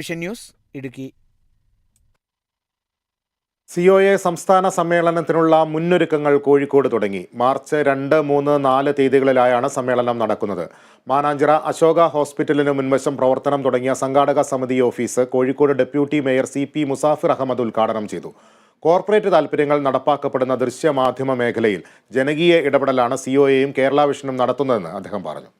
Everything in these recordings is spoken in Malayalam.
Vision news Idukki. C O A സംസ്ഥാന സമ്മേളനത്തിനുള്ള മുന്നൊരുക്കങ്ങൾ കോഴിക്കോട് തുടങ്ങി. മാർച്ച് രണ്ട് മൂന്ന് നാല് തീയതികളിലായാണ് സമ്മേളനം നടക്കുന്നത്. മാനാഞ്ചിറ അശോക ഹോസ്പിറ്റലിന് മുൻവശം പ്രവർത്തനം തുടങ്ങിയ സംഘാടക സമിതി office Kozhikode deputy mayor C P Musafir Ahammed ഉദ്ഘാടനം ചെയ്തു. കോർപ്പറേറ്റ് താൽപ്പര്യങ്ങൾ നടപ്പാക്കപ്പെടുന്ന ദൃശ്യമാധ്യമ മേഖലയിൽ ജനകീയ ഇടപെടലാണ് സി ഒ എയും കേരള വിഷനും നടത്തുന്നതെന്ന് അദ്ദേഹം പറഞ്ഞു.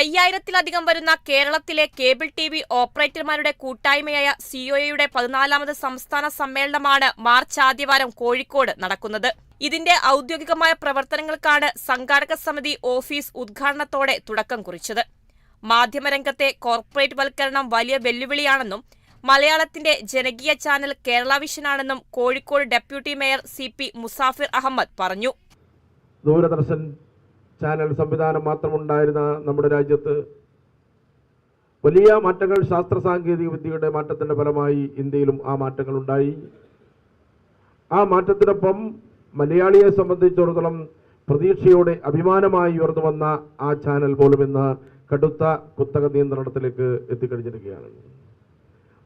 അയ്യായിരത്തിലധികം വരുന്ന കേരളത്തിലെ കേബിൾ ടി വി ഓപ്പറേറ്റർമാരുടെ കൂട്ടായ്മയായ സിഒഎയുടെ പതിനാലാമത് സംസ്ഥാന സമ്മേളനമാണ് മാർച്ച് ആദ്യവാരം കോഴിക്കോട് നടക്കുന്നത്. ഇതിന്റെ ഔദ്യോഗികമായ പ്രവർത്തനങ്ങൾക്കാണ് സംഘാടക സമിതി ഓഫീസ് ഉദ്ഘാടനത്തോടെ തുടക്കം കുറിച്ചത്. മാധ്യമരംഗത്തെ കോർപ്പറേറ്റ് വൽക്കരണം വലിയ വെല്ലുവിളിയാണെന്നും മലയാളത്തിന്റെ ജനകീയ channel Kerala വിഷനാണെന്നും Kozhikode deputy mayor C P Musafir Ahammed പറഞ്ഞു. ദൂരദർശൻ ചാനൽ സംവിധാനം മാത്രമുണ്ടായിരുന്ന നമ്മുടെ രാജ്യത്ത് വലിയ മാറ്റങ്ങൾ ശാസ്ത്ര സാങ്കേതിക വിദ്യയുടെ മാറ്റത്തിന്റെ ഫലമായി ഇന്ത്യയിലും ആ മാറ്റങ്ങൾ ഉണ്ടായി. ആ മാറ്റത്തിനൊപ്പം മലയാളിയെ സംബന്ധിച്ചിടത്തോളം പ്രതീക്ഷയോടെ അഭിമാനമായി ഉയർന്നു വന്ന ആ ചാനൽ പോലും ഇന്ന് കടുത്ത കുത്തക നിയന്ത്രണത്തിലേക്ക് എത്തിക്കഴിഞ്ഞിരിക്കുകയാണ്.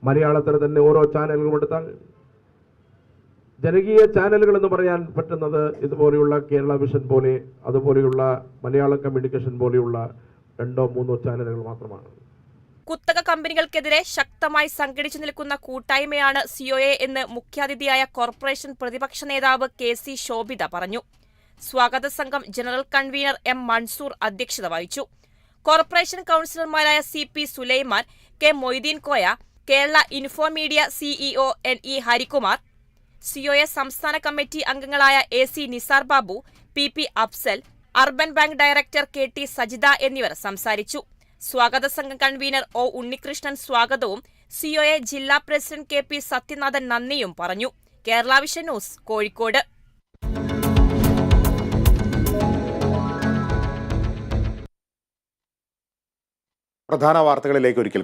മലയാളത്തിൽ തന്നെ ഓരോ ചാനലുകളും എടുത്താൽ ജനകീയ ചാനലുകൾ എന്ന് പറയാൻ പറ്റുന്നത് ഇതുപോലെയുള്ള കേരള വിഷൻ പോലെ അതുപോലെയുള്ള മലയാളം കമ്മ്യൂണിക്കേഷൻ പോലെയുള്ള രണ്ടോ മൂന്നോ ചാനലുകൾ മാത്രമാണ്. കുത്തക കമ്പനികൾക്കെതിരെ ശക്തമായി സംഘടിച്ചു നിൽക്കുന്ന കൂട്ടായ്മയാണ് സിഒഎ എന്ന് മുഖ്യാതിഥിയായ കോർപ്പറേഷൻ പ്രതിപക്ഷ നേതാവ് കെ സി ശോഭിത പറഞ്ഞു. സ്വാഗത സംഘം ജനറൽ കൺവീനർ എം മൻസൂർ അധ്യക്ഷത വഹിച്ചു. കോർപ്പറേഷൻ കൗൺസിലർമാരായ C P Sulaiman K Moideen Koya Kerala Infomedia CEO N E Harikumar COA സംസ്ഥാന കമ്മിറ്റി അംഗങ്ങളായ A C Nisar Babu P P Afsal urban bank director K T Sajitha എന്നിവർ സംസാരിച്ചു. സ്വാഗത സംഘം കൺവീനർ ഒ ഉണ്ണികൃഷ്ണൻ സ്വാഗതവും സിഒഎ ജില്ലാ പ്രസിഡന്റ് കെ പി സത്യനാഥൻ നന്ദിയും പറഞ്ഞു. Kerala vision news Kozhikode. പ്രധാന വാർത്തകളിലേക്ക് ഒരിക്കൽ